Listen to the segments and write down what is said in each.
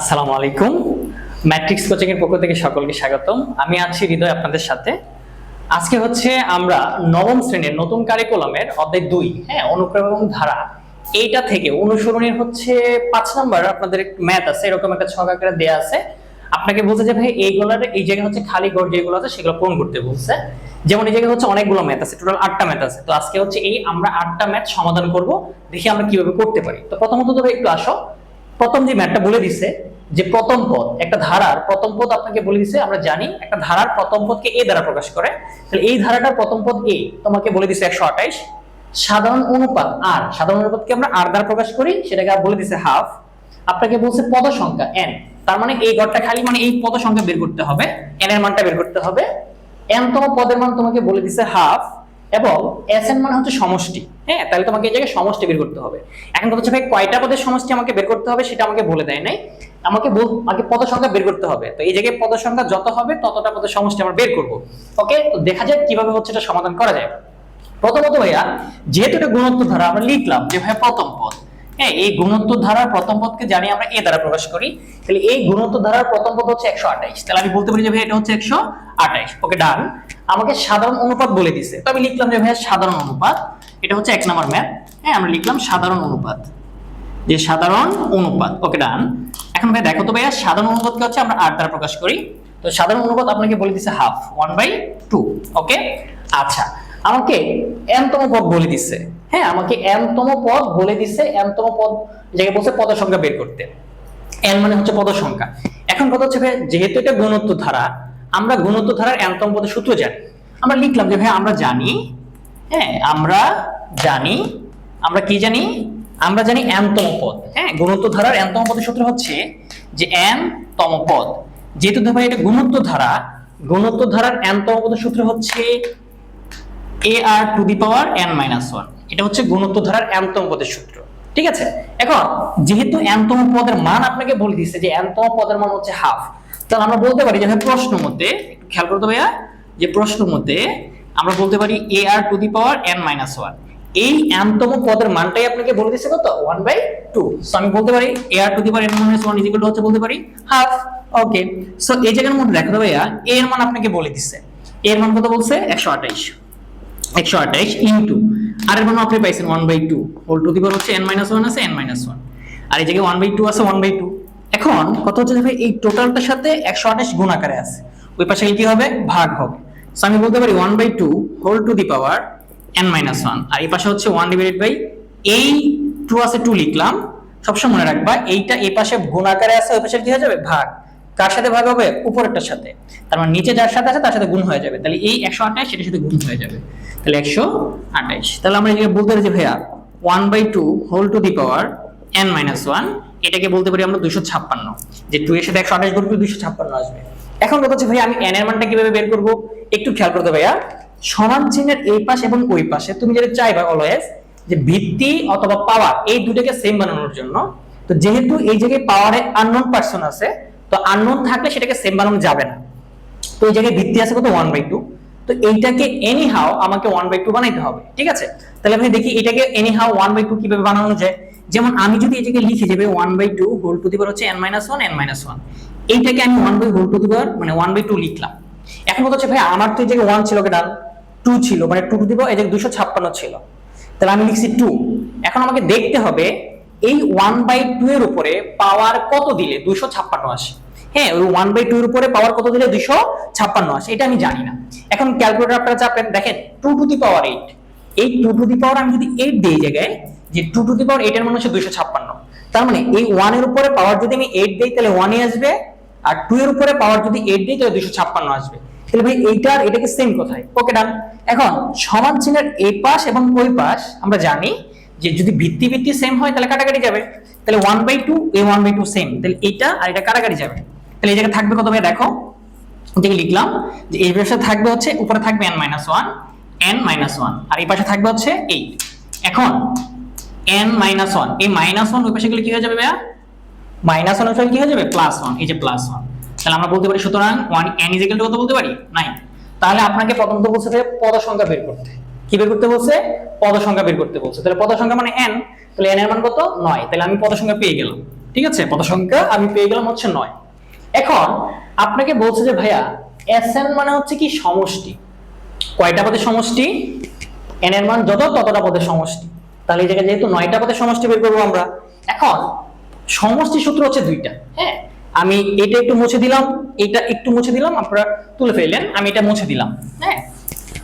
আসসালামু আলাইকুম। Matrix coaching এর পক্ষ থেকে সকলকে স্বাগতম। আমি আছি হৃদয় আপনাদের সাথে। আজকে হচ্ছে আমরা নবম শ্রেণির নতুন কারিকুলামের অধ্যায় দুই হ্যাঁ অনুক্রম এবং ধারা। এইটা থেকে অনুসরণের হচ্ছে পাঁচ নাম্বার আপনাদের ম্যাথ আছে, এরকম একটা ছক আকারে দেয়া আছে। আপনাকে বলছে যে, ভাই, এইগুলোর, এই জায়গায় হচ্ছে খালি ঘর যেগুলো আছে, সেগুলো পূরণ করতে বলছে। যেমন এই জায়গায় হচ্ছে অনেকগুলো ম্যাথ আছে টোটাল আটটা ম্যাথ আছে। তো আজকে হচ্ছে এই আমরা আটটা ম্যাথ সমাধান করব, দেখি আমরা কীভাবে করতে পারি। তো প্রথমত ধরো একটু আসো। প্রথম যে ম্যাথটা বলে দিছে, যে প্রথম পদ, একটা ধারার প্রথম পদ আপনাকে বলে দিছে, আমরা জানি একটা ধারার প্রথম পদকে এ দ্বারা প্রকাশ করে। তাহলে এই ধারাটার প্রথম পদ এ, তোমাকে বলে দিছে একশো আঠাইশ। সাধারণ অনুপাত আর, সাধারণ অনুপাতকে আমরা আর দ্বারা প্রকাশ করি, সেটাকে বলে দিছে হাফ। আপনাকে বলছে পদ সংখ্যা এন তার মানে এই ঘরটা খালি মানে এই পদ সংখ্যা বের করতে হবে এন এর মানটা বের করতে হবে। এন তম পদের মান তোমাকে বলে দিছে হাফ। এবং এস এন মানে হচ্ছে সমষ্টি। হ্যাঁ তাহলে তোমাকে এই জায়গায় সমষ্টি বের করতে হবে। এখন কথা হচ্ছে, ভাই, কয়টা পদের সমষ্টি আমাকে বের করতে হবে সেটা আমাকে বলে দেয় নাই। আমাকে আগে পদ সংখ্যা বের করতে হবে। তো এই জায়গায় পদ সংখ্যা যত হবে, ততটা পদের সমষ্টি আমরা বের করব। ওকে? তো দেখা যাক কীভাবে হচ্ছে এটা সমাধান করা যায়। প্রথমত ভাইয়া, যেহেতু এটা গুণোত্তর ধারা, আমরা লিখলাম যে ভাই প্রথম পদ। হ্যাঁ এই গুণোত্তর ধারার প্রথম পদকে জানি আমরা এ দ্বারা প্রকাশ করি। তাহলে এই গুণোত্তর ধারার প্রথম পদ হচ্ছে একশো আঠাইশ। তাহলে আমি বলতে পারি যে ভাই এটা হচ্ছে একশো আঠাইশ। ওকে, ডান। আমাকে সাধারণ অনুপাত বলে দিছে। তো আমি লিখলাম যে, ভাইয়া, সাধারণ অনুপাত। এটা হচ্ছে এক নম্বর ম্যাথ হ্যাঁ আমরা লিখলাম সাধারণ অনুপাত। যে সাধারণ অনুপাত। ওকে, ডান। এখন ভাই দেখো তো ভাইয়া, সাধারণ অনুপাতকে হচ্ছে? আমরা আট দ্বারা প্রকাশ করি। তো সাধারণ অনুপাত আপনাকে বলে দিছে half one by two okay? আচ্ছা আমাকে এম তম পদ বলে দিছে। হ্যাঁ আমাকে এম তম পদ বলে দিছে এম তম পদ জায়গায় বলছে পদের সংখ্যা বের করতে। এন মানে হচ্ছে পদ সংখ্যা। এখন কথা হচ্ছে যেহেতু এটা গুণত্ব ধারা আমরা গুণত্ব ধারার এন তম পদের সূত্র জানি। আমরা লিখলাম যে ভাই আমরা জানি হ্যাঁ আমরা জানি, আমরা কি জানি? আমরা জানি এন তম পদ। হ্যাঁ গুণত্ব ধারার এন তম পদের সূত্র হচ্ছে যে এন তম পদ। যেহেতু দেখো, এটা গুণত্ব ধারা গুণত্ব ধারার এন তম পদের সূত্র হচ্ছে A R to the power N minus one. এটা হচ্ছে গুণত্ব ধারার এনতম পদের সূত্র। ঠিক আছে? এখন, যেহেতু এনতম পদের মান আপনাকে বলে দিচ্ছে যে এনতম পদের মান হচ্ছে হাফ তাহলে আমরা বলতে পারি যে প্রশ্ন একটু খেয়াল করতে ভাইয়া, যে প্রশ্ন মতে আমরা বলতে পারি A R to the power N minus one এই এনতম পদের মানটাই আপনাকে বলে দিচ্ছে কত? ওয়ান বাই টু সো আমি বলতে পারি A R to the power N minus one is equal হচ্ছে বলতে পারি হাফ ওকে সো এই জায়গার মধ্যে দেখো ভাইয়া এ এর মান আপনাকে বলে দিচ্ছে এর মান কত বলছে? একশো আঠাইশ। একশো আঠাইশ ইন্টু আর এর মান আপনি পাইছেন one by two whole to the power হচ্ছে এন মাইনাস ওয়ান আছে এন মাইনাস ওয়ান আর এই জায়গায় ওয়ান বাই টু আছে ওয়ান বাই টু এখন কত হচ্ছে ভাই এই টোটালটার সাথে একশো আঠাশ গুণ আকারে আছে। ওই পাশে কি হবে? ভাগ হবে। সো আমি বলতে পারি one by two whole to the power N minus one আর এই পাশে হচ্ছে ওয়ান ডিভাইডেড বাই এই টু আছে টু লিখলাম। সবসময় মনে রাখবা, এইটা এই পাশে গুণ আকারে আছে, ওই পাশে কি হয়ে যাবে? ভাগ। কার সাথে ভাগ হবে? উপরেরটার সাথে। তার মানে নিচে যার সাথে আছে, তার সাথে গুণ হয়ে যাবে। তাহলে এই একশো আঠাশ, সেটার সাথে গুণ হয়ে যাবে। তাহলে একশো আঠাশ। তাহলে আমরা এখানে বলতে পারি যে, ভাইয়া one by two whole to the power N minus one এটাকে বলতে পারি আমরা দুশো ছাপ্পান্ন। যে টু এর সাথে একশো আঠাশ গুণ দুশো ছাপ্পান্ন আসবে। এখন কথা হচ্ছে ভাইয়া আমি এন এর মানটা কীভাবে বের করব? একটু খেয়াল করতে ভাইয়া। সমান চিহ্নের এই পাশ এবং ওই পাশে তুমি যেটা চাইবা অলওয়েজ যে ভিত্তি অথবা পাওয়ার এই দুটাকে সেম বানানোর জন্য। তো যেহেতু এই জায়গায় পাওয়ারে আননোন পার্সন আছে, তো আননোন থাকলে সেটাকে সেম বানানো যাবে না। তো এই জায়গায় ভিত্তি আছে কত? ওয়ান বাই টু তো এইটাকে এনি হাও আমাকে ওয়ান বাই টু বানাইতে হবে, ঠিক আছে? তাহলে আমি দেখি এটাকে anyhow one by two কীভাবে বানানো যায়। যেমন আমি যদি জায়গায় লিখে যাবে one by two whole to the power হচ্ছে N minus one N minus one এইটাকে আমি ওয়ান বাই হোল টু দিবার মানে ওয়ান বাই টু লিখলাম। এখন কথা হচ্ছে, ভাই, আমার তো এই জায়গায় ওয়ান ছিল কেন টু ছিল মানে টু টু দিবার এই দুশো ছাপ্পান্ন ছিল। তাহলে আমি লিখছি টু এখন আমাকে দেখতে হবে, এই ওয়ান বাই টু এর উপরে পাওয়ার কত দিলে? দুশো ছাপ্পান্ন আসে। হ্যাঁ ওই ওয়ান বাই টু এর উপরে পাওয়ার কত দিলে? দুশো ছাপ্পান্ন আসে। এটা আমি জানি না। এখন ক্যালকুলেটর আপনারা চাপেন। দেখেন two to the power eight এই টু টু দি পাওয়ার আমি যদি এইট দিই জায়গায় যে two to the power eight এর মানে হচ্ছে দুশো ছাপ্পান্ন। তার মানে এই ওয়ানের উপরে পাওয়ার যদি আমি এইট দিই, তাহলে ওয়ানই আসবে, আর টু এর উপরে পাওয়ার যদি এইট দিই, তাহলে দুইশো ছাপ্পান্ন আসবে। তাহলে ভাই এইটার এটাকে সেম কোথায় ওকে ডান এখন সমান চিহ্নের এই পাশ এবং ওই পাশ আমরা জানি যে যদি ভিত্তি ভিত্তি সেম হয়, তাহলে কাটাকাটি যাবে। তাহলে ওয়ান বাই টু এ ওয়ান বাই টু সেম তাহলে এইটা আর এটা কাটাকাটি যাবে। তাহলে এই জায়গায় থাকবে কত ভাই দেখো এটাকে লিখলাম যে এই পাশে থাকবে হচ্ছে, উপরে থাকবে N minus one N minus one আর এই পাশে থাকবে হচ্ছে এইট এখন এন মাইনাস ওয়ান এই মাইনাস ওয়ান ওই পাশে গেলে কি হয়ে যাবে ভাইয়া? মাইনাস ওয়ান ওই কি হয়ে যাবে? প্লাস ওয়ান এই যে প্লাস ওয়ান তাহলে আমরা বলতে পারি সুতরাং ওয়ান এন ইজ কত বলতে পারি? নাই তাহলে আপনাকে প্রথমত বলছে যে পদ সংখ্যা বের করতে। কি বের করতে বলছে? পদ সংখ্যা বের করতে বলছে। তাহলে পদ সংখ্যা মানে এন তাহলে এন এর মান কত? নয়। তাহলে আমি পদ সংখ্যা পেয়ে গেলাম। ঠিক আছে? পদ সংখ্যা আমি পেয়ে গেলাম হচ্ছে নয়। এখন আপনাকে বলছে যে ভাইয়া এস এন মানে হচ্ছে কি সমষ্টি। কয়টা পদের সমষ্টি? এন এর মান যত ততটা পদের সমষ্টি। তাহলে এই জায়গায় যেহেতু নয়টা পদের সমষ্টি বের করব আমরা এখন সমষ্টি সূত্র হচ্ছে দুইটা। হ্যাঁ। আমি এটা একটু মুছে দিলাম এটা একটু মুছে দিলাম আপনারা তুলে ফেললেন আমি এটা মুছে দিলাম। হ্যাঁ।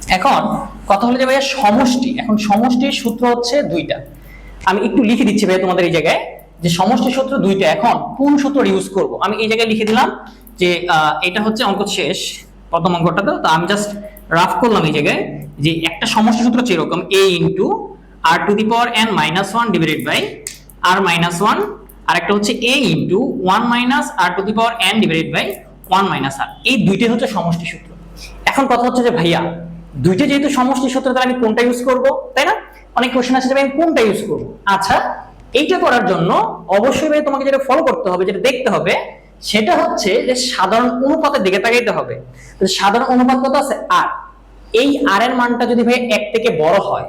এখন কথা হলো যে ভাইয়া সমষ্টি এখন সমষ্টির সূত্র হচ্ছে দুইটা। আমি একটু লিখে দিচ্ছি ভাইয়া তোমাদের এই জায়গায় যে সমষ্টি সূত্র দুইটা এখন কোন সূত্র ইউজ করব? আমি এই জায়গায় লিখে দিলাম যে আহ, এটা হচ্ছে অঙ্ক শেষ প্রথম অঙ্কটা তো তো আমি জাস্ট রাফ করলাম এই জায়গায় যে একটা সমষ্টি সূত্র হচ্ছে এরকম A into R to the power N minus one divided by R minus one আর একটা হচ্ছে A into one minus R to the power N divided by one minus R এই দুইটাই হচ্ছে সমষ্টি সূত্র। এখন কথা হচ্ছে যে, ভাইয়া, দুইটা যেহেতু সমষ্টি সূত্র, তাহলে আমি কোনটা ইউজ করব? তাই না? অনেক কোশ্চেন আছে যে আমি কোনটা ইউজ করব? আচ্ছা এইটা করার জন্য অবশ্যই ভাই, তোমাকে যেটা ফলো করতে হবে, যেটা দেখতে হবে, সেটা হচ্ছে যে, সাধারণ অনুপাতের দিকে তাকাইতে হবে। সাধারণ অনুপাত কত আছে? আর এই আর এর মানটা যদি ভাই, এক থেকে বড় হয়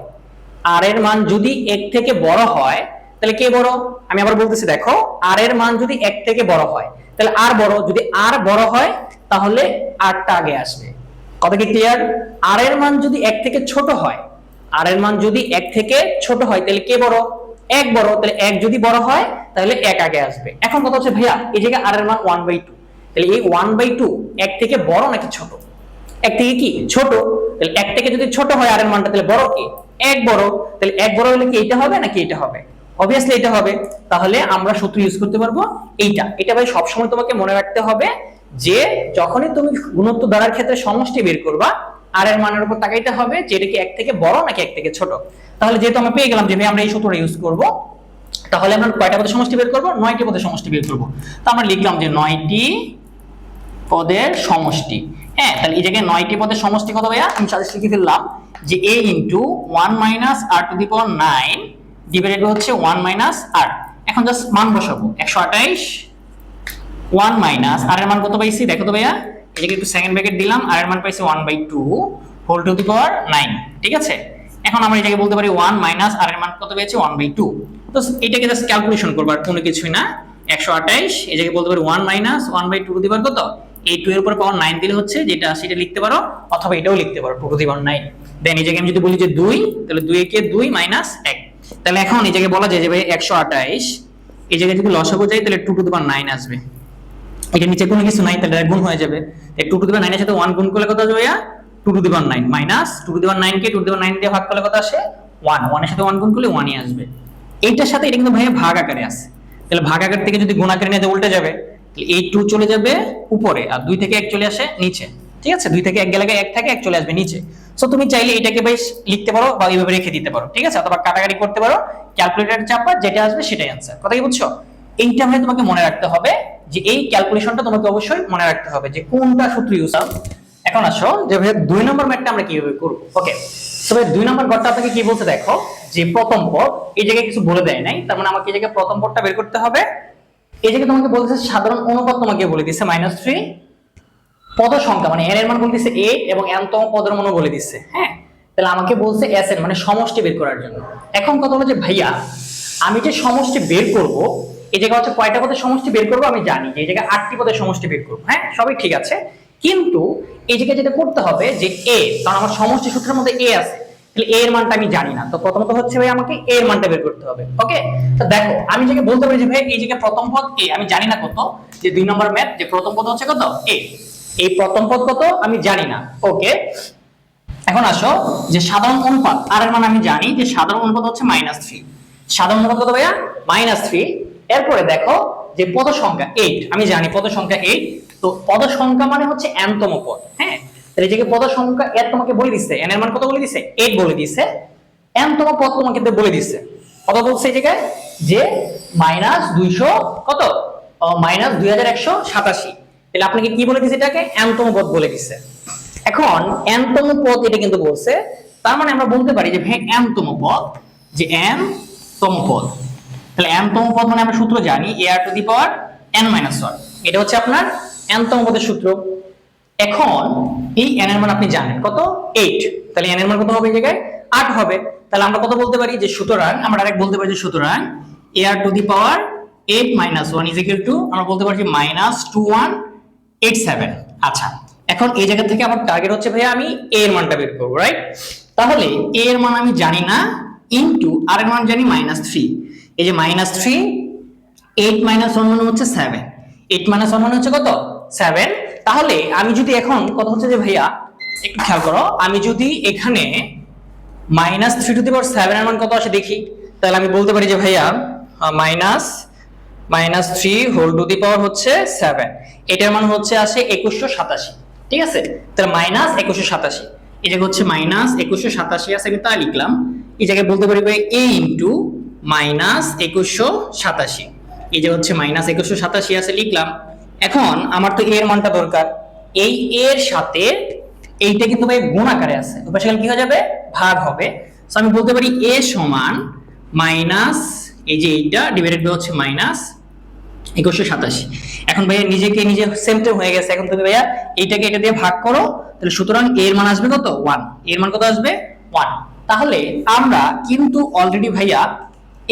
আর এর মান যদি এক থেকে বড় হয়, তাহলে কে বড়? আমি আবার বলতেছি, দেখো আর এর মান যদি এক থেকে বড় হয়, তাহলে আর বড়। যদি আর বড় হয়, তাহলে আরটা আগে আসবে। কথা কি ক্লিয়ার আর এর মান যদি এক থেকে ছোট হয় আর এর মান যদি এক থেকে ছোট হয়, তাহলে কে বড়? এক বড়। তাহলে এক যদি বড় হয়, তাহলে এক আগে আসবে। এখন কথা হচ্ছে, ভাইয়া, এই জায়গায় আর এর মান ওয়ান বাই টু তাহলে এই ওয়ান বাই টু এক থেকে বড় নাকি ছোট? এক থেকে কি? ছোট। তাহলে এক থেকে যদি ছোট হয় আর এর মানটা তাহলে বড় কি? এক বড়, তাহলে এক বড় হলে কি এটা হবে নাকি এটা হবে? অবভিয়াসলি এটা হবে। তাহলে আমরা সূত্র ইউজ করতে পারব এইটা। এটা ভাই সবসময় তোমাকে মনে রাখতে হবে যে যখনই তুমি গুণত্ব দ্বারার ক্ষেত্রে সমষ্টি বের করবা আর এর মানের উপর তাকাইতে হবে যে এটা কি এক থেকে বড় নাকি এক থেকে ছোট। তাহলে যেহেতু আমরা পেয়ে গেলাম যে ভাই আমরা এই সূত্রটা ইউজ করব, তাহলে আমরা কয়টা পদের সমষ্টি বের করব? নয়টি পদের সমষ্টি বের করব। তো আমরা লিখলাম যে নয়টি পদের সমষ্টি। হ্যাঁ তাহলে এই জায়গায় নয়টি পদের সমষ্টি কত ভাইয়া? আমি সাজেস্ট লিখে ফেললাম যে A into one minus R to the power nine divided হচ্ছে ওয়ান মাইনাস আর এখন জাস্ট মান বসাবো। একশো আঠাইশ ওয়ান মাইনাস আর এর মান কত পাইছি? দেখো তো ভাইয়া এটাকে একটু সেকেন্ড ব্র্যাকেট দিলাম আর এর মান পাইছি one by two whole to the power nine ঠিক আছে? এখন আমরা এটাকে বলতে পারি ওয়ান মাইনাস আর এর মান কত পেয়েছি? ওয়ান বাই টু তো এটাকে জাস্ট ক্যালকুলেশন করব আর কোনো কিছুই না। একশো আঠাইশ এটাকে বলতে পারি one minus one by two the কত? এই টু এর উপর পাওয়ার নাইন দিলে হচ্ছে যেটা সেটা লিখতে পারো, অথবা এটাও লিখতে পারো two to the power nine then এই জায়গায় আমি যদি বলি যে দুই, তাহলে দুই একে দুই মাইনাস এক। তাহলে এখন এই জায়গায় বলা যায় যে ভাই একশো আঠাইশ, এই জায়গায় যদি লসাগু যাই, তাহলে two to the power nine আসবে। এটা নিচে কোনো কিছু নাই, তাহলে এক গুণ হয়ে যাবে। টু টু দিবার নাইনের সাথে ওয়ান গুণ করলে কত আসবে two to the power nine minus two to the power nine K two to the power nine দিয়ে ভাগ করলে কত আসে? ওয়ান ওয়ানের সাথে ওয়ান গুণ করলে ওয়ানই আসবে। এইটার সাথে এটা কিন্তু ভাইয়া ভাগ আকারে আসে তাহলে ভাগ আকার থেকে যদি গুণ আকারে নিয়ে উল্টে যাবে। এই টু চলে যাবে উপরে আর দুই থেকে এক চলে আসে নিচে। ঠিক আছে? দুই থেকে এক গেলে এক এক চলে আসবে নিচে। সো তুমি চাইলে এটাকে বেশ লিখতে পারো বা এইভাবে রেখে দিতে পারো। ঠিক আছে? অথবা কাটাকাটি করতে পারো। ক্যালকুলেটর চাপা, যেটা আসবে সেটাই কথা কি বুঝছ? এইটা তোমাকে মনে রাখতে হবে যে এই ক্যালকুলেশনটা তোমাকে অবশ্যই মনে রাখতে হবে যে কোনটা সূত্র ইউজ এখন আসো যে ভাই দুই নম্বর ম্যাথটা আমরা কীভাবে করব? ওকে তো ভাই দুই নম্বর ঘরটা আপনাকে কি বলতে দেখো? যে প্রথম পদ এই জায়গায় কিছু বলে দেয় নাই। তার মানে আমাকে এই জায়গায় প্রথম পদটা বের করতে হবে। এই জায়গায় তোমাকে বলতেছে সাধারণ অনুপাত তোমাকে বলে দিচ্ছে মাইনাস থ্রি পদ সংখ্যা মানে এন এর মান বলে দিচ্ছে এইট এবং এন তম পদের মানও বলে দিচ্ছে হ্যাঁ? তাহলে আমাকে বলছে এস এর মানে সমষ্টি বের করার জন্য। এখন কথা হলো যে, ভাইয়া, আমি যে সমষ্টি বের করব, এই জায়গা হচ্ছে কয়টা পদের সমষ্টি বের করব আমি জানি, যে এই জায়গায় আটটি পদের সমষ্টি বের করব হ্যাঁ? সবই ঠিক আছে। কিন্তু এই জায়গায় যেটা করতে হবে যে এ কারণ আমার সমষ্টি সূত্রের মধ্যে এ আছে এর মানটা আমি জানি না। তো প্রথমত হচ্ছে ভাই, আমাকে এর মানটা বের করতে হবে। ওকে তো দেখো, আমি যেটা বলতে পারি যে ভাই, এই জায়গায় প্রথম পদ এ আমি জানি না কত, যে দুই নম্বর ম্যাথ, যে প্রথম পদ হচ্ছে কত? এ এই প্রথম পদ কত? আমি জানি না। ওকে এখন আসো, যে সাধারণ অনুপাত আর এর মান আমি জানি, যে সাধারণ অনুপাত হচ্ছে মাইনাস থ্রি সাধারণ অনুপাত কত ভাইয়া? মাইনাস থ্রি এরপরে দেখো, যে পদ সংখ্যা এইট আমি জানি পদ সংখ্যা এইট তো পদ সংখ্যা মানে হচ্ছে এনতম পদ হ্যাঁ? তাহলে যে পদ সংখ্যা এর তোমাকে বলে দিচ্ছে এন এর মান কত বলে দিচ্ছে এইট বলে দিচ্ছে এনতম পদ তোমাকে বলে দিচ্ছে কত বলছে এই জায়গায়? যে মাইনাস দুইশো কত? মাইনাস দুই হাজার একশো সাতাশি। তাহলে আপনাকে কি বলে দিচ্ছে এটাকে? এনতম পদ বলে দিচ্ছে এখন এনতম পদ এটা কিন্তু বলছে, তার মানে আমরা বলতে পারি যে ভাই এনতম পদ, যে এন তম পদ। তাহলে এন তম পদ মানে আমরা সূত্র জানি A R to the power N minus one এটা হচ্ছে আপনার এন তম পদের সূত্র। এখন এই এন এর মান আপনি জানেন। কত? এইট তাহলে এন এর মান কত হবে এই জায়গায়? আট হবে। তাহলে আমরা কত বলতে পারি? যে সুতরাং, আমরা আরেক বলতে পারি যে সুতরাং A R to the power eight minus one is two আমরা বলতে পারছি minus two one eight seven আচ্ছা এখন এই জায়গা থেকে আমার টার্গেট হচ্ছে ভাইয়া আমি এ এর মানটা বের করব রাইট তাহলে এ এর মান আমি জানি না ইনটু আর এর মান জানি মাইনাস থ্রি এই যে minus three eight minus one মানে হচ্ছে সেভেন এইট মাইনাস ওয়ান মানে হচ্ছে কত? সেভেন তাহলে আমি যদি এখন কত হচ্ছে যে ভাইয়া, একটু খেয়াল করো, আমি যদি এখানে minus three to the power seven এর মান কত আসে দেখি, তাহলে আমি বলতে পারি যে ভাইয়া minus minus three whole to the power হচ্ছে সেভেন এটার মান হচ্ছে আসে একুশশো সাতাশি, ঠিক আছে? তাহলে মাইনাস একুশশো সাতাশি। এই হচ্ছে মাইনাস একুশশো সাতাশি আছে, আমি তা লিখলাম। এই জায়গায় বলতে পারি ভাই এ ইন্টু মাইনাস একুশশো সাতাশি। এই যে হচ্ছে মাইনাস একুশশো সাতাশি আছে, লিখলাম। এখন আমার তো এর মানটা দরকার। এই এর সাথে এইটা কিন্তু ভাই গুণ আকারে আছে। উপায় কি হয়ে যাবে? ভাগ হবে। সো আমি বলতে পারি এ সমান মাইনাস এই যে এইটা ডিভাইডেড বাই হচ্ছে মাইনাস একুশশো সাতাশি। এখন ভাইয়া নিজেকে নিজে সেম হয়ে গেছে। এখন তুমি ভাইয়া এইটাকে এটা দিয়ে ভাগ করো। তাহলে সুতরাং এর মান আসবে কত? ওয়ানের মান কত আসবে? ওয়ান তাহলে আমরা কিন্তু অলরেডি ভাইয়া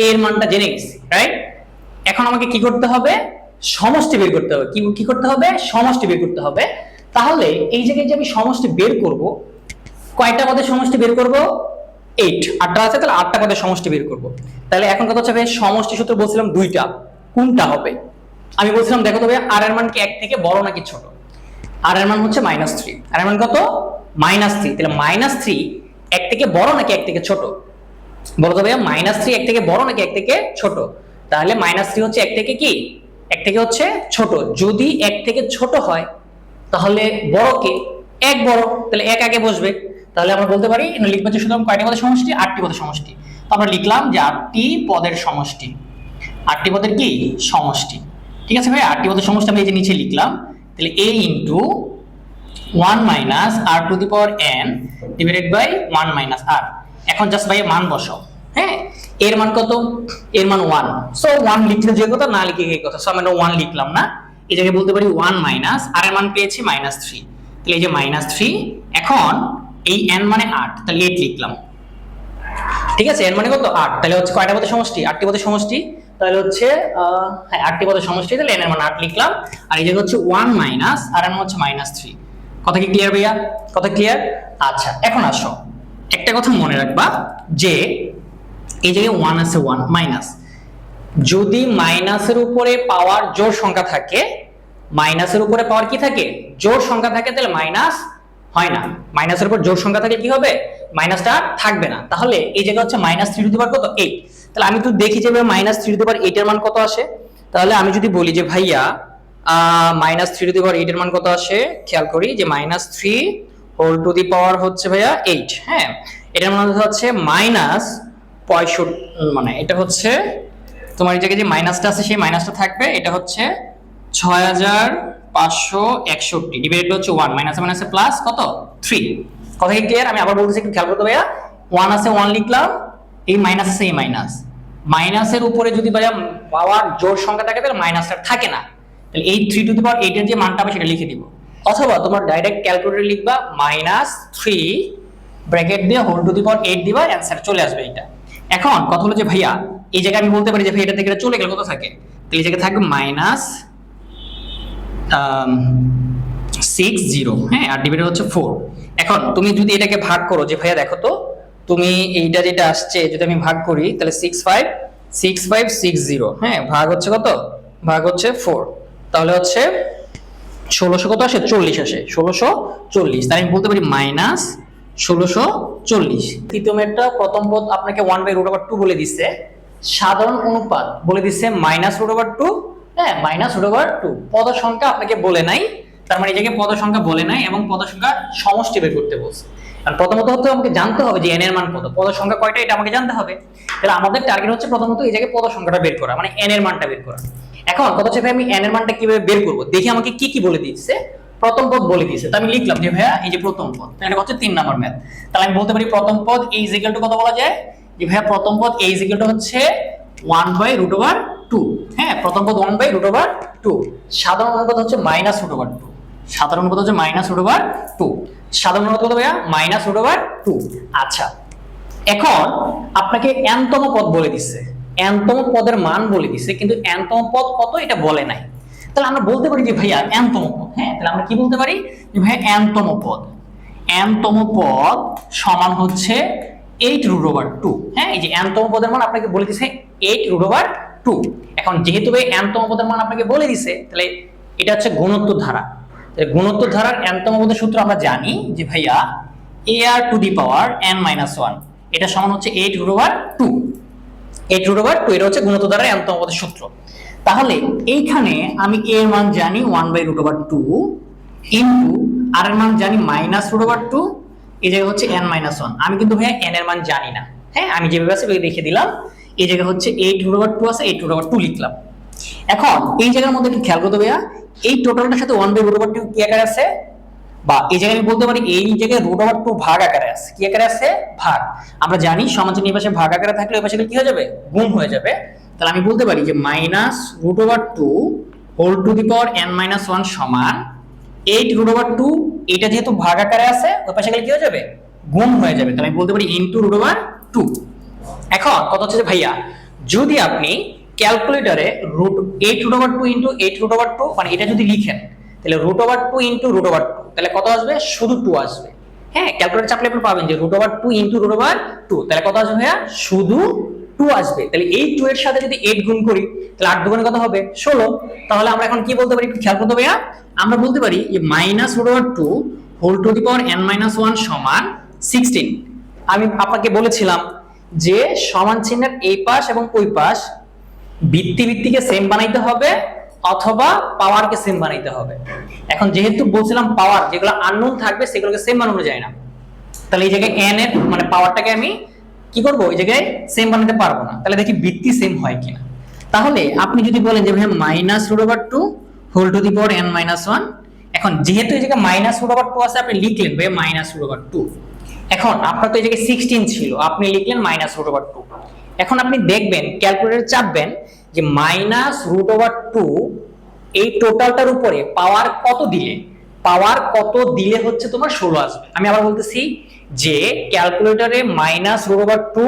এর মানটা জেনে গেছি রাইট এখন আমাকে কি করতে হবে? সমষ্টি বের করতে হবে। কি কি করতে হবে? সমষ্টি বের করতে হবে। তাহলে এই জায়গায় যে আমি সমষ্টি বের করব, কয়টা পদের সমষ্টি বের করব? এইট আটটা আছে, তাহলে আটটা পদের সমষ্টি বের করব। তাহলে এখন কথা হচ্ছে সমষ্টি সূত্র বলছিলাম দুইটা। কোনটা হবে? আমি বলছিলাম, দেখো তবে আর এর মান কি এক থেকে বড় নাকি ছোট? আর এর মান হচ্ছে মাইনাস থ্রি আর এর মান কত? মাইনাস থ্রি তাহলে মাইনাস থ্রি এক থেকে বড় নাকি এক থেকে ছোট? বলো তো ভাইয়া মাইনাস থ্রি এক থেকে বড় নাকি এক থেকে ছোট? তাহলে মাইনাস থ্রি হচ্ছে এক থেকে কি? এক থেকে হচ্ছে ছোট। যদি এক থেকে ছোট হয়, তাহলে বড়কে এক বড়, তাহলে এক আগে বসবে। তাহলে আমরা বলতে পারি লিখব যে সুতরাং কয়টি পদের সমষ্টি? আটটি পদের সমষ্টি। তো আমরা লিখলাম যে আটটি পদের সমষ্টি। আটটি পদের কি? সমষ্টি। ঠিক আছে ভাই আটটি পদের সমষ্টি আমি এই যে নিচে লিখলাম, তাহলে a into one minus r to the power n divided by one minus r এখন জাস্ট ভাই মান বসাও। হ্যাঁ এর মান কত? এর মান ওয়ান সো ওয়ান লিখলে যে কথা, না লিখে এই কথা। সো আমি ওয়ান লিখলাম না। এই জায়গায় বলতে পারি ওয়ান মাইনাস আর এর মান পেয়েছি মাইনাস থ্রি তাহলে এই যে মাইনাস থ্রি এখন এই এন মানে আট। তাহলে এইট লিখলাম। ঠিক আছে এর মানে কত? আট। তাহলে হচ্ছে কয়টা পদের সমষ্টি? আটটি পদের সমষ্টি। তাহলে হচ্ছে হ্যাঁ আটটি পদের সমষ্টি, তাহলে এন এর মান আট লিখলাম। আর এই জায়গায় হচ্ছে ওয়ান মাইনাস আর এর মান হচ্ছে মাইনাস থ্রি কথা কি ক্লিয়ার ভাইয়া? কথা ক্লিয়ার আচ্ছা এখন আসো। একটা কথা মনে রাখবা যে এই জায়গায় ওয়ান আছে ওয়ান মাইনাস যদি মাইনাসের উপরে পাওয়ার জোর সংখ্যা থাকে মাইনাসের উপরে পাওয়ার কি থাকে? জোর সংখ্যা থাকে, তাহলে মাইনাস হয় না। মাইনাসের উপর জোর সংখ্যা থাকে কি হবে? মাইনাসটা থাকবে না। তাহলে এই জায়গা হচ্ছে মাইনাস থ্রি টু কত? এইট তাহলে আমি তো দেখি যে মাইনাস থ্রি টু এইট এর মান কত আসে? তাহলে আমি যদি বলি যে ভাইয়া মাইনাস থ্রি টু এইট এর মান কত আসে? খেয়াল করি যে minus three whole to the power হচ্ছে ভাইয়া এইট হ্যাঁ? এটার মানে হচ্ছে মাইনাস পঁয়ষট্টি মানে এটা হচ্ছে তোমার এই জায়গায় যে মাইনাসটা আছে, সেই মাইনাসটা থাকবে, এটা হচ্ছে ছয় হাজার পাঁচশো একষট্টি ডিভাইডেড হচ্ছে ওয়ান মাইনাস মাইনাসে প্লাস কত? থ্রি কথা কি ক্লিয়ার আমি আবার বলতেছি, একটু খেয়াল করতে ভাইয়া। ওয়ান আছে ওয়ান লিখলাম, এই মাইনাস আছে, এই মাইনাস মাইনাসের উপরে যদি ভাইয়া পাওয়ার জোর সংখ্যা থাকে, তাহলে মাইনাসটা থাকে না। তাহলে এই থ্রি টু দি পাওয়ার এইটের যে মানটা হবে, সেটা লিখে দিব। অথবা তোমার ডাইরেক্ট ক্যালকুলেটর লিখবা মাইনাস থ্রি ব্র্যাকেট দিয়ে whole to the power eight দিবা অ্যান্সার চলে আসবে এটা এখন কথা হলো যে ভাইয়া, এই জায়গায় আমি বলতে পারি যে ভাই, এটা থেকে চলে গেলে কত থাকে। তো এই জায়গায় থাকবে মাইনাস সিক্স জিরো হ্যাঁ আর ডিভাইডেড হচ্ছে ফোর এখন তুমি যদি এটাকে ভাগ করো, যে ভাইয়া দেখো তো, তুমি এইটা যেটা আসছে, যদি আমি ভাগ করি, তাহলে six five six five six zero হ্যাঁ ভাগ হচ্ছে কত? ভাগ হচ্ছে ফোর তাহলে হচ্ছে ষোলোশো কত আসে? চল্লিশ আসে। ষোলোশো চল্লিশ। তাই আমি বলতে পারি মাইনাস ষোলোশো চল্লিশ। তৃতীয় মেটটা প্রথম পদ আপনাকে ওয়ান বাই ওভার টু বলে দিচ্ছে সাধারণ অনুপাত বলে দিচ্ছে মাইনাস ওভার টু হ্যাঁ মাইনাস ওভার টু পদ সংখ্যা আপনাকে বলে নাই, তার মানে জায়গায় পদ সংখ্যা বলে নাই এবং পদ সংখ্যা সমষ্টি বের করতে বলছে। আর প্রথমত হচ্ছে আমাকে জানতে হবে যে এন এর মান কত। পদ সংখ্যা কয়টা এটা আমাকে জানতে হবে। তাহলে আমাদের টার্গেট হচ্ছে প্রথমত এই জায়গায় পদ সংখ্যাটা বের করা মানে এন এর মানটা বের করা। এখন কথা হচ্ছে আমি এন এর মানটা কীভাবে বের করব? দেখি আমাকে কি কি বলে দিচ্ছে। প্রথম পদ বলে দিয়েছে। তো আমি লিখলাম যে, ভাইয়া, এই যে প্রথম পদ এটা হচ্ছে তিন নম্বর ম্যাথ তাহলে আমি বলতে পারি প্রথম পদ এই ইজিক্যাল টু কত বলা যায়? যে, ভাইয়া, প্রথম পদ এই ইজিক্যাল টু হচ্ছে one by root over two হ্যাঁ প্রথম পদ one by root over two সাধারণ অনুপাত হচ্ছে মাইনাস রুট ওভার টু সাধারণ অনুপাত হচ্ছে মাইনাস রুট ওভার টু সাধারণ অনুপাত কত ভাইয়া? মাইনাস রুট ওভার টু আচ্ছা এখন আপনাকে এনতম পদ বলে দিচ্ছে এনতম পদের মান বলে দিছে, কিন্তু এনতম পদ কত এটা বলে নাই। তাহলে আমরা বলতে পারি যে ভাইয়া এনতম পদ। হ্যাঁ তাহলে আমরা কি বলতে পারি? যে ভাইয়া এনতম পদ। এনতম পদ সমান হচ্ছে এইট রুট ওভার টু হ্যাঁ এই যে এনতম পদের মান আপনাকে বলে দিছে এইট রুট ওভার টু এখন যেহেতু ভাই এনতম পদের মান আপনাকে বলে দিছে, তাহলে এটা হচ্ছে গুণোত্তর ধারা। গুণোত্তর ধারার এনতম পদের সূত্র আমরা জানি যে ভাইয়া a r to the power n minus one এটা সমান হচ্ছে eight root over two eight root over two এটা হচ্ছে গুণোত্তর ধারার এনতম পদের সূত্র। তাহলে এইখানে আমি এ এর মান জানি one by root over two into r এর মান জানি মাইনাস রুট ওভার টু এই জায়গায় হচ্ছে এন মাইনাস ওয়ান আমি কিন্তু ভাইয়া এন এর মান জানি না। হ্যাঁ আমি যেভাবে আছে দেখে দিলাম। এই জায়গায় হচ্ছে এইট রুট ওভার টু আছে এইট রুট ওভার টু লিখলাম। এখন এই জায়গার মধ্যে একটু খেয়াল করতে ভাইয়া, এই টোটালটার সাথে one by root over two কি আকারে আছে? বা এই জায়গায় আমি বলতে পারি এই জায়গায় রুট ওভার টু ভাগ আকারে আছে। কি আকারে আছে? ভাগ। আমরা জানি সমাজের পাশে ভাগ আকারে থাকলে ওই পাশে কি হয়ে যাবে? গুণ হয়ে যাবে। তাহলে আমি বলতে পারি যে minus root over two whole to the power n minus one সমান এইট রুট ওভার টু এটা যেহেতু ভাগ আকারে আছে, ওই পাশে গেলে কি হয়ে যাবে? গুণ হয়ে যাবে। তাহলে আমি বলতে পারি ইনটু রুট ওভার টু এখন কথা হচ্ছে যে ভাইয়া, যদি আপনি ক্যালকুলেটরে root eight root over two into eight root over two মানে এটা যদি লিখেন, তাহলে root over two into root over two তাহলে কত আসবে? শুধু টু আসবে। হ্যাঁ ক্যালকুলেটর চাপলে আপনি পাবেন যে root over two into root over two তাহলে কত আসবে ভাইয়া? শুধু টু আসবে। তাহলে এই টু এর সাথে যদি এইট গুণ করি, তাহলে আট দুগুণে কত হবে? ষোলো। তাহলে আমরা এখন কি বলতে পারি? একটু খেয়াল করতে ভাইয়া। আমরা বলতে পারি যে minus root over two whole to the power n minus one সমান সিক্সটিন আমি আপনাকে বলেছিলাম যে সমান চিহ্নের এই পাশ এবং ওই পাশ ভিত্তি ভিত্তিকে সেম বানাইতে হবে অথবা পাওয়ারকে সেম বানাইতে হবে। এখন যেহেতু বলছিলাম পাওয়ার যেগুলো আননোন থাকবে, সেগুলোকে সেম বানানো যায় না। তাহলে এই জায়গায় এন এর মানে পাওয়ারটাকে আমি কি করব? এই জায়গায় সেম বানাতে পারব না। তাহলে দেখি ভিত্তি সেম হয় কিনা। তাহলে আপনি যদি বলেন যে ভাই minus root over two whole to the power n minus one এখন যেহেতু এই জায়গায় মাইনাস রুট ওভার টু আছে, আপনি লিখলেন ভাই মাইনাস রুট ওভার টু এখন আপনার তো এই জায়গায় সিক্সটিন ছিল, আপনি লিখলেন মাইনাস রুট ওভার টু এখন আপনি দেখবেন ক্যালকুলেটর চাপবেন যে মাইনাস রুট ওভার টু এই টোটালটার উপরে পাওয়ার কত দিলে? পাওয়ার কত দিলে হচ্ছে তোমার ষোলো আসবে। আমি আবার বলতেছি যে ক্যালকুলেটরে minus root over two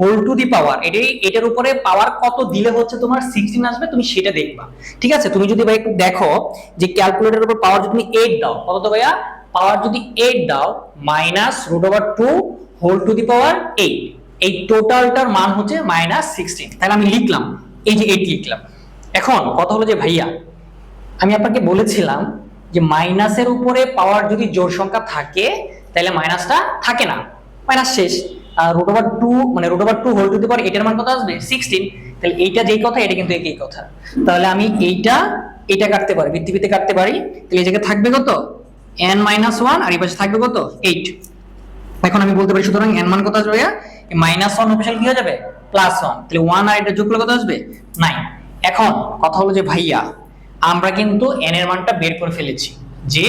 whole to the power এটাই, এটার উপরে পাওয়ার কত দিলে হচ্ছে তোমার সিক্সটিন আসবে, তুমি সেটা দেখবা। ঠিক আছে? তুমি যদি ভাই একটু দেখো যে ক্যালকুলেটরের উপর পাওয়ার যদি তুমি এইট দাও, কত তো ভাইয়া? পাওয়ার যদি এইট দাও minus root over two whole to the power eight এই টোটালটার মান হচ্ছে মাইনাস সিক্সটিন তাহলে আমি লিখলাম, এই যে এইট লিখলাম। এখন কথা হলো যে ভাইয়া, আমি আপনাকে বলেছিলাম যে মাইনাসের উপরে পাওয়ার যদি জোর সংখ্যা থাকে তাহলে মাইনাসটা থাকে না। মাইনাস শেষ। রুট ওভার টু মানে root over two whole to the power এটার মান কত আসবে? সিক্সটিন তাহলে এইটা যেই কথা, এটা কিন্তু একই কথা। তাহলে আমি এইটা, এটা কাটতে পারি বৃত্তিতে কাটতে পারি। তাহলে এই জায়গায় থাকবে কত? এন মাইনাস ওয়ান আর এই পাশে থাকবে কত? এইট এখন আমি বলতে পারি, সুতরাং এন মান কত আসবে মাইনাস ওয়ান অফিসিয়াল কি হয়ে যাবে? প্লাস ওয়ান তাহলে ওয়ান আর এটা যোগ করলে কত আসবে? নাইন এখন কথা হলো যে ভাইয়া, আমরা কিন্তু এন এর মানটা বের করে ফেলেছি। যে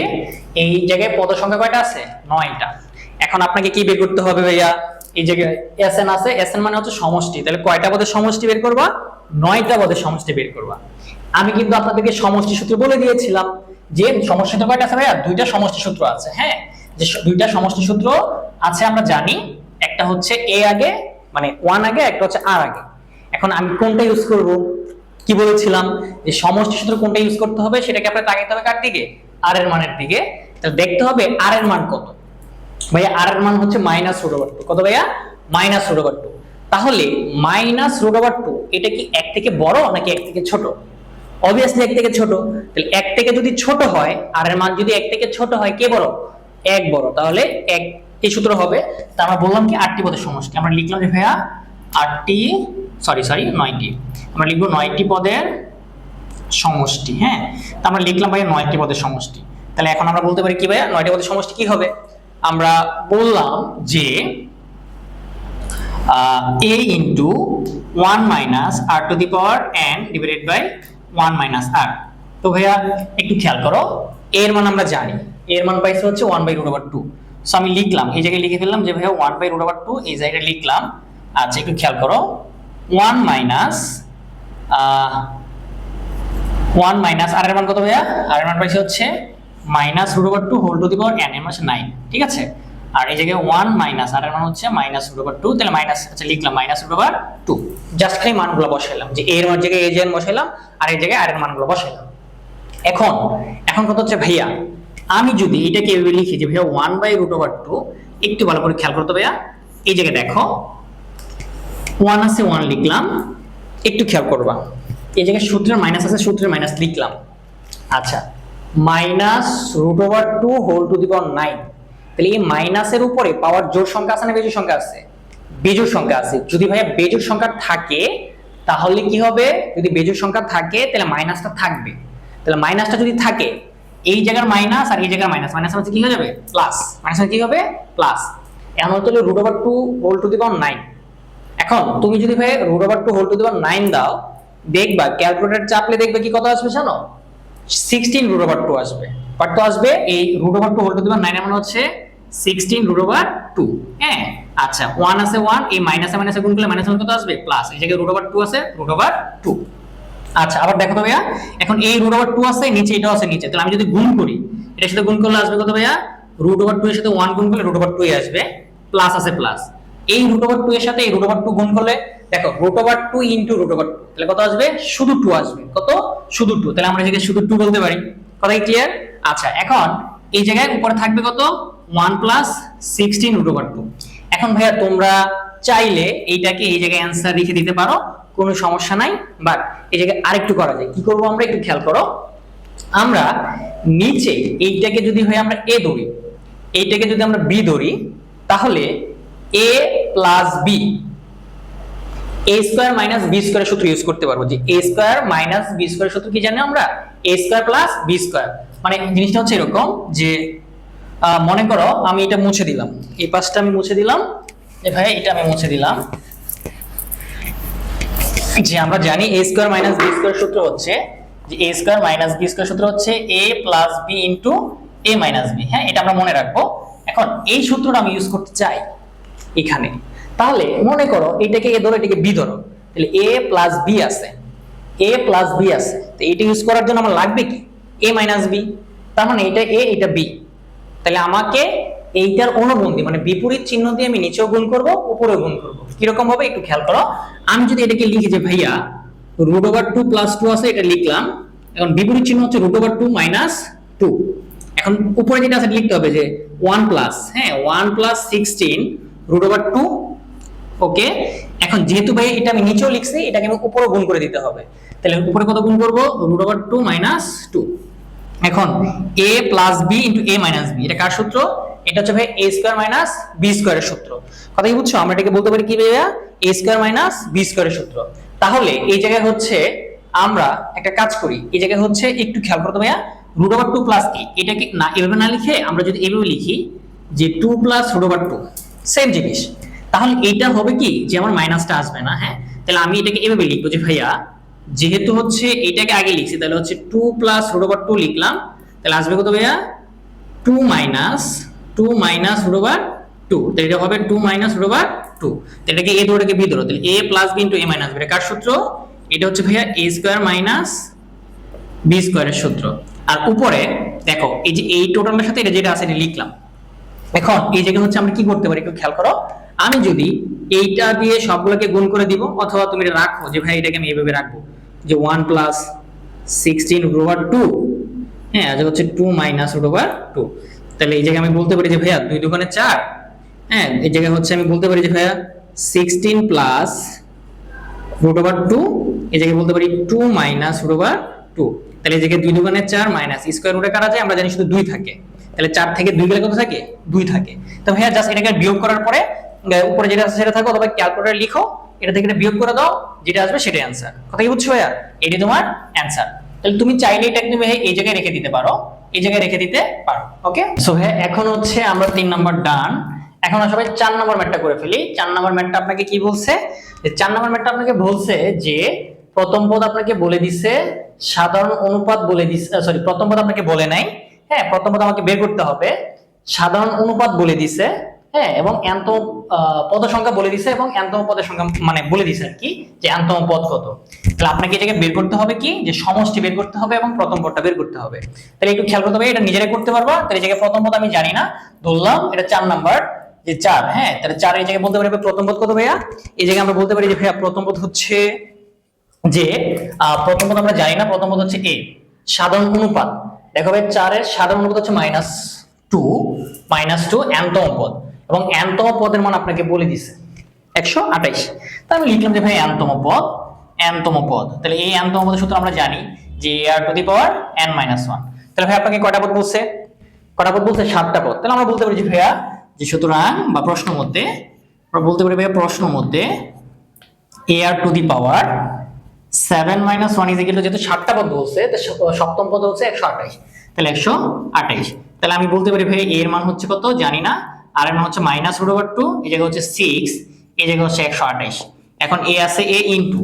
এই জায়গায় পদ সংখ্যা কয়টা আছে? নয়টা। এখন আপনাকে কি বের করতে হবে ভাইয়া? এই জায়গায় এস এন আছে। এস এন মানে হচ্ছে সমষ্টি। তাহলে কয়টা পদের সমষ্টি বের করবা? নয়টা পদের সমষ্টি বের করবা। আমি কিন্তু আপনাদেরকে সমষ্টি সূত্র বলে দিয়েছিলাম যে সমষ্টি সূত্র কয়টা আছে ভাইয়া? দুইটা সমষ্টি সূত্র আছে হ্যাঁ? যে দুইটা সমষ্টি সূত্র আছে আমরা জানি। একটা হচ্ছে এ আগে মানে ওয়ান আগে, একটা হচ্ছে আর আগে। এখন আমি কোনটা ইউজ করব? কি বলেছিলাম? যে সমষ্টি সূত্র কোনটা ইউজ করতে হবে? সেটাকে আপনার তাকাইতে হবে কার দিকে? আর এর মানের দিকে, তাহলে দেখতে হবে আর এর মান কত। ভাইয়া আর এর মান হচ্ছে মাইনাস রুট ওভার টু কত ভাইয়া? মাইনাস রুট ওভার টু তাহলে মাইনাস রুট ওভার টু এটা কি এক থেকে বড় নাকি এক থেকে ছোট? অবভিয়াসলি এক থেকে ছোট। তাহলে এক থেকে যদি ছোট হয় আর এর মান যদি এক থেকে ছোট হয়, কে বড়? এক বড়। তাহলে এক এই সূত্র হবে, তা আমরা বললাম কি আটটি পদের সমষ্টি আমরা লিখলাম যে ভাইয়া আটটি সরি সরি নয়টি। আমরা লিখব নয়টি পদের সমষ্টি হ্যাঁ? তা আমরা লিখলাম ভাইয়া নয়টি পদের সমষ্টি। তাহলে এখন আমরা বলতে পারি কি ভাইয়া? নয়টি পদের সমষ্টি কি হবে? আমরা বললাম যে a into one minus r to the power n divided by one minus r তো ভাইয়া, একটু খেয়াল করো A এর মান আমরা জানি। A এর মান পাইছে হচ্ছে one by root over two so আমি লিখলাম, এই জায়গায় লিখে ফেললাম যে ভাইয়া one by root over two এই জায়গায় লিখলাম। আচ্ছা একটু খেয়াল করো। One minus one minus r এর মান কত ভাইয়া? আর এর মান পাইছে হচ্ছে minus root over two whole to the power n এর মান নাইন ঠিক আছে? আর এই জায়গায় ওয়ান মাইনাস আর এর মান হচ্ছে মাইনাস রুট ওভার টু তাহলে মাইনাস আচ্ছা লিখলাম minus root over two just খালি মানগুলো বসাইলাম, যে এর জায়গায় এ জেন বসাইলাম, আর এই জায়গায় আর এর মানগুলো বসাইলাম। এখন এখন কথা হচ্ছে ভাইয়া, আমি যদি এটাকে এভাবে লিখি যে ভাইয়া one by root over two একটু ভালো করে খেয়াল করতে ভাইয়া। এই জায়গায় দেখো ওয়ান আছে ওয়ান লিখলাম, একটু খেয়াল করবা। এই জায়গায় সূত্রের মাইনাস আছে, সূত্রের মাইনাস লিখলাম। আচ্ছা minus root over two whole to the power nine তাহলে এই মাইনাসের উপরে পাওয়ার জোর সংখ্যা আছে না বেজোর সংখ্যা আছে? বেজোর সংখ্যা আছে। যদি ভাইয়া বেজোর সংখ্যা থাকে, তাহলে কি হবে? যদি বেজোর সংখ্যা থাকে, তাহলে মাইনাসটা থাকবে। তাহলে মাইনাসটা যদি থাকে, এই জায়গার মাইনাস আর এই জায়গার মাইনাস মাইনাস হচ্ছে কি হয়ে যাবে? প্লাস মাইনাস কি হবে? প্লাস এমন হলে root over two whole to the power nine এখন তুমি যদি ভাই root over two whole to the power nine দাও দেখবা ক্যালকুলেটর চাপলে দেখবে কি কত আসবে জানো সিক্সটিন রুট ওভার টু আসবে কত আসবে এই root over two whole to the power nine এমন হচ্ছে সিক্সটিন রুট ওভার টু হ্যাঁ আচ্ছা ওয়ান আছে ওয়ান এই মাইনাসে মাইনাসে গুণ করলে মাইনাস কত আসবে প্লাস এই জায়গায় রুট ওভার টু আছে রুট ওভার টু আচ্ছা আবার দেখো তো ভাইয়া এখন এই রুট ওভার টু আছে নিচে এটাও আছে নিচে তাহলে আমি যদি গুণ করি এটার সাথে গুণ করলে আসবে কত ভাইয়া রুট ওভার টু এর সাথে ওয়ান গুণ করলে রুট ওভার টু আসবে প্লাস আছে প্লাস এই রুট ওভার টু এর সাথে এই রুট ওভার টু গুণ করলে দেখো root over two into root over two তাহলে কত আসবে? শুধু টু আসবে। কত? শুধু টু তাহলে আমরা এটাকে শুধু টু বলতে পারি। কথাই ক্লিয়ার আচ্ছা এখন এই জায়গায় উপরে থাকবে কত? One plus sixteen root over two এখন ভাইয়া, তোমরা চাইলে এইটাকে এই জায়গায় অ্যান্সার লিখে দিতে পারো। কোনো সমস্যা নাই। বাট এই জায়গায় আরেকটু করা যায়। কি করব আমরা? একটু খেয়াল করো। আমরা নিচে এইটাকে যদি হয় আমরা এ ধরি। এইটাকে যদি আমরা বি ধরি, তাহলে a plus b a square minus b square সূত্র ইউজ করতে পারব যে a square minus b square সূত্র কি জানি আমরা? A square plus b square মানে জিনিসটা হচ্ছে এরকম যে মনে করো আমি এটা মুছে দিলাম। এই পাশটা আমি মুছে দিলাম। ভাই, এটা আমি মুছে দিলাম। যে আমরা জানি a square minus b square সূত্র হচ্ছে, যে a square minus b square সূত্র হচ্ছে a plus b into a minus b হ্যাঁ এটা আমরা মনে রাখব। এখন এই সূত্রটা আমি ইউজ করতে চাই এখানে। তাহলে মনে করো এটাকে এ ধরো, এটাকে বি ধরো। তাহলে এ প্লাস বি আছে। এ প্লাস বি আছে। তো এটা ইউজ করার জন্য আমার লাগবে কি? এ মাইনাস বি তার মানে এটা এ এটা বি তাহলে আমাকে এইটার অনুবন্ধী মানে বিপরীত চিহ্ন দিয়ে আমি নিচেও গুণ করব, উপরেও গুণ করব। কীরকম ভাবে একটু খেয়াল করো। আমি যদি এটাকে লিখি যে ভাইয়া root over two plus two আছে, এটা লিখলাম। এখন বিপরীত চিহ্ন হচ্ছে root over two minus two এখন উপরে যেটা আছে লিখতে হবে যে ওয়ান প্লাস হ্যাঁ one plus sixteen root over two okay এখন যেহেতু ভাই এটা আমি নিচেও লিখছি, এটাকে আমি উপরে গুণ করে দিতে হবে। তাহলে উপরে কত গুণ করব? Root over two minus two এখন a plus b into a minus b এটা কার সূত্র? এটা হচ্ছে ভাই এ স্কোয়ার মাইনাস বি স্কোয়ারের সূত্র। কথা কি বুঝছ? আমরা এটাকে বলতে পারি কি ভাইয়া? এ স্কোয়ার মাইনাস বি স্কোয়ারের সূত্র। তাহলে এই জায়গায় হচ্ছে আমরা একটা কাজ করি, এই জায়গায় হচ্ছে একটু খেয়াল করতে ভাইয়া। Root over two plus a এটাকে না, এভাবে না লিখে আমরা যদি এভাবে লিখি যে two plus root over two same জিনিস। তাহলে এটা হবে কি যে আমার মাইনাসটা আসবে না হ্যাঁ? তাহলে আমি এটাকে এভাবে লিখব যে, ভাইয়া, যেহেতু হচ্ছে এটাকে আগে লিখছি, তাহলে হচ্ছে two plus root over two লিখলাম, তাহলে আসবে কত ভাইয়া? Two minus two minus root over two তাহলে এটা হবে two minus root over two তাহলে এটাকে এ ধরে বি ধরো, তাহলে a plus b into a minus b কার সূত্র? এটা হচ্ছে ভাইয়া এ স্কোয়ার মাইনাস বি স্কোয়ারের সূত্র, আর উপরে দেখো, এই যে এই টোটালের সাথে এটা যেটা আছে, এটা লিখলাম, এখন এই জায়গায় হচ্ছে আমরা কি করতে পারি একটু খেয়াল করো আমি যদি এইটা দিয়ে সবগুলোকে গুণ করে দিব, অথবা তুমি এটা রাখো যে, ভাই, এটাকে আমি এইভাবে রাখব। যে one plus sixteen root over two হ্যাঁ আজ হচ্ছে two minus root over two তাহলে এই জায়গায় আমি বলতে পারি যে, ভাইয়া, দুই দোকানে চার। হ্যাঁ এই জায়গায় হচ্ছে আমি বলতে পারি যে, ভাইয়া sixteen plus root over two এই জায়গায় বলতে পারি two minus root over two তাহলে এই জায়গায় দুই দোকানে চার মাইনাস স্কোয়ার রুটে কাটা যায়? আমরা জানি শুধু দুই থাকে। তাহলে চার থেকে দুই গেলে কত থাকে? দুই থাকে। তো ভাইয়া জাস্ট এটাকে বিয়োগ করার পরে উপরে যেটা আছে সেটা থাকো, অথবা ক্যালকুলেটর লিখো এটা থেকে বিয়োগ করে দাও, যেটা আসবে সেটাই অ্যান্সার কথা কি বুঝছ ভাইয়া? এটি তোমার অ্যান্সার তাহলে তুমি চাইলে এটা তুমি এই জায়গায় রেখে দিতে পারো, এই জায়গায় রেখে দিতে পারো ওকে সো হ্যাঁ এখন হচ্ছে আমরা তিন নাম্বার ডান এখন সবাই চার নম্বর ম্যাটটা করে ফেলি। চার নম্বর ম্যাটটা আপনাকে কি বলছে? যে চার নম্বর ম্যাটটা আপনাকে বলছে যে প্রথম পদ আপনাকে বলে দিছে, সাধারণ অনুপাত বলে দিছে সরি প্রথম পদ আপনাকে বলে নাই। হ্যাঁ প্রথম পদ আমাকে বের করতে হবে। সাধারণ অনুপাত বলে দিছে হ্যাঁ এবং এন্তম আহ, পদ সংখ্যা বলে দিছে এবং এন্তম পদের সংখ্যা মানে বলে দিছে আর কি যে এন্তম পদ কত। তাহলে আপনাকে এটাকে বের করতে হবে কি? যে সমষ্টি বের করতে হবে এবং প্রথম পদটা বের করতে হবে। তাহলে একটু খেয়াল করতে হবে এটা নিজেরাই করতে পারবা? তাহলে জায়গায় প্রথম পদ আমি জানি না ধরলাম এটা চার নাম্বার যে চার হ্যাঁ তাহলে চার এই জায়গায় বলতে পারি প্রথম পদ কত ভাইয়া? এই জায়গায় আমরা বলতে পারি যে ভাইয়া প্রথম পদ হচ্ছে যে প্রথম পদ আমরা জানি না প্রথম পদ হচ্ছে এ সাধারণ অনুপাত। দেখো ভাই চারের সাধারণ অনুপাত হচ্ছে মাইনাস টু মাইনাস টু এনতম পদ। এবং এনতম পদের মান আপনাকে বলে দিছে একশো আঠাইশ। তা আমি লিখলাম যে ভাই এনতম পদ এনতম পদ। তাহলে এই এনতম পদের সূত্র আমরা জানি যে r to the power n minus one তাহলে ভাই আপনাকে কয়টা পদ বলছে? কটা পদ বলছে? সাতটা পদ। তাহলে আমরা বলতে পারি যে ভাইয়া যে সুতরাং বা প্রশ্ন মধ্যে, আমরা বলতে পারি ভাইয়া প্রশ্ন মধ্যে a r to the power seven minus one is equal যেহেতু সাতটা পদ বলছে সপ্তম পদ হচ্ছে একশো আঠাইশ। তাহলে একশো আঠাইশ। তাহলে আমি বলতে পারি ভাই এর মান হচ্ছে কত? জানি না। আর এর হচ্ছে মাইনাস রুট ওভার টু এই জায়গা হচ্ছে সিক্স এই জায়গা হচ্ছে একশো আঠাইশ এখন এ আছে এ ইনটু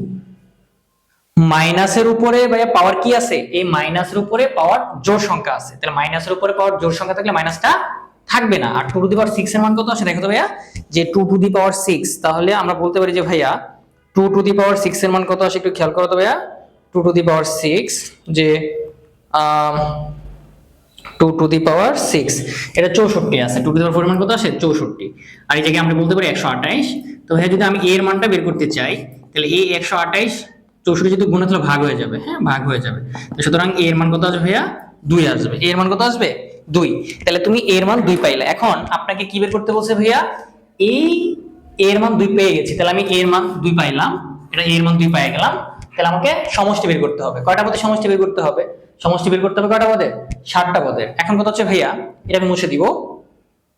মাইনাসের উপরে ভাইয়া পাওয়ার কি আছে? এই মাইনাসের উপরে পাওয়ার জোর সংখ্যা আছে। তাহলে মাইনাসের উপরে পাওয়ার জোর সংখ্যা থাকলে মাইনাসটা থাকবে না। R two to the power six এর মান কত আছে? দেখো তো ভাইয়া, যে two to the power six তাহলে আমরা বলতে পারি যে ভাইয়া two to the power six এর মান কত আসে একটু খেয়াল করো তো ভাইয়া। Two to the power six যে two to the power six এটা চৌষট্টি আছে। টু টু দি পাওয়ার পরিমাণ কত আছে চৌষট্টি। আর জায়গায় আমরা বলতে পারি একশো আঠাইশ। তো ভাইয়া, যদি আমি এর মানটা বের করতে চাই, তাহলে এই একশো আঠাইশ, চৌষট্টি যদি গুণে তাহলে ভাগ হয়ে যাবে হ্যাঁ ভাগ হয়ে যাবে। তো সুতরাং এর মান কত আসবে ভাইয়া? দুই আসবে। এর মান কত আসবে? দুই। তাহলে তুমি এর মান দুই পাইলে। এখন আপনাকে কি বের করতে বলছে ভাইয়া? এই এর মান দুই পেয়ে গেছি। তাহলে আমি এর মান দুই পাইলাম। এটা এর মান দুই পেয়ে গেলাম। তাহলে আমাকে সমষ্টি বের করতে হবে। কয়টা পদে সমষ্টি বের করতে হবে? সমষ্টি বের করতে হবে কয়টা পদে? ষাটটা পদের এখন কথা হচ্ছে, ভাইয়া, এটা আমি মুছে দিব।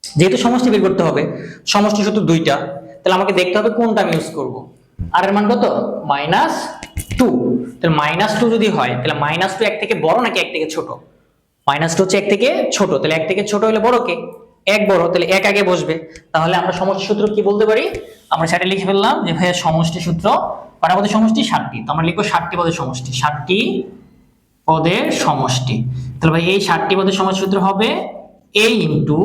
যেহেতু সমষ্টি বের করতে হবে, সমষ্টি শুধু দুইটা, তাহলে আমাকে দেখতে হবে কোনটা আমি ইউজ করব। আর এর মান কত? Minus two. তাহলে মাইনাস টু যদি হয়, তাহলে মাইনাস টু এক থেকে বড় নাকি এক থেকে ছোট? মাইনাস টু হচ্ছে এক থেকে ছোট, তাহলে এক থেকে ছোট হলে বড় কে? এক বড়, তাহলে এক আগে বসবে। তাহলে আমরা সমষ্টি সূত্র কি বলতে পারি? আমরা সেটা লিখে ফেললাম যে, ভাইয়া, সমষ্টি সূত্র কটা পদের সমষ্টি? ষাটটি তো আমরা লিখব ষাটটি পদের সমষ্টি। ষাটটি পদের সমষ্টি। তাহলে ভাই এই ষাটটি পদের সমষ্টি সূত্র হবে a into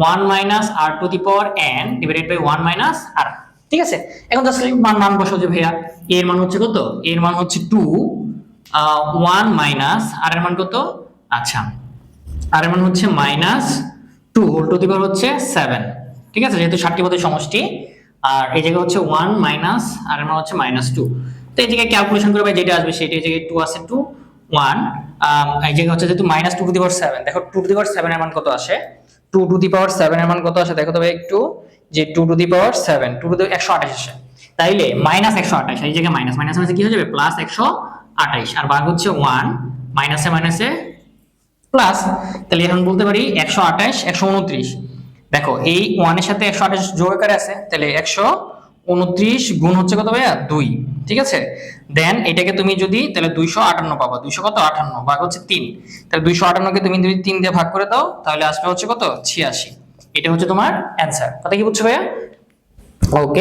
one minus r to the power n divided by one minus r ঠিক আছে? এখন জাস্ট মান মান বসাও যে ভাইয়া। এর মান হচ্ছে কত? এর মান হচ্ছে টু ওয়ান মাইনাস আর এর মান কত? আচ্ছা। আর এর মান হচ্ছে minus two whole to the power হচ্ছে সেভেন ঠিক আছে? যেহেতু ষাটটি পদের সমষ্টি, আর এই জায়গায় হচ্ছে ওয়ান মাইনাস আর এর মান হচ্ছে মাইনাস টু তো এই জায়গায় ক্যালকুলেশন করে ভাই যেটা আসবে সেটা এই জায়গায় টু আছে টু ওয়ান এই জায়গায় হচ্ছে যেহেতু minus two to the power seven দেখো two to the power seven এর মান কত আসে? Two to the power seven এর মান কত আসে? দেখো তবে একটু, যে two to the power seven two to the একশো আঠাশ আসে। তাইলে মাইনাস একশো আঠাশ, এই জায়গায় মাইনাস মাইনাস মাইনাসে কি হয়ে যাবে? প্লাস একশো আঠাইশ আর ভাগ হচ্ছে ওয়ান মাইনাসে মাইনাসে প্লাস তাহলে এখন বলতে পারি একশো আঠাশ, একশো উনত্রিশ। দেখো, এই ওয়ানের সাথে একশো আঠাশ যোগ আকারে আছে তাহলে একশো উনত্রিশ গুণ হচ্ছে কত ভাইয়া? দুই। ঠিক আছে? দেন এটাকে তুমি যদি তাহলে দুইশো আটান্ন পাবা। দুইশো কত? আটান্ন। ভাগ হচ্ছে তিন। তাহলে দুইশো আটান্নকে তুমি যদি তিন দিয়ে ভাগ করে দাও, তাহলে আসবে হচ্ছে কত? ছিয়াশি। এটা হচ্ছে তোমার অ্যান্সার কথা কি বুঝছ ভাইয়া? ওকে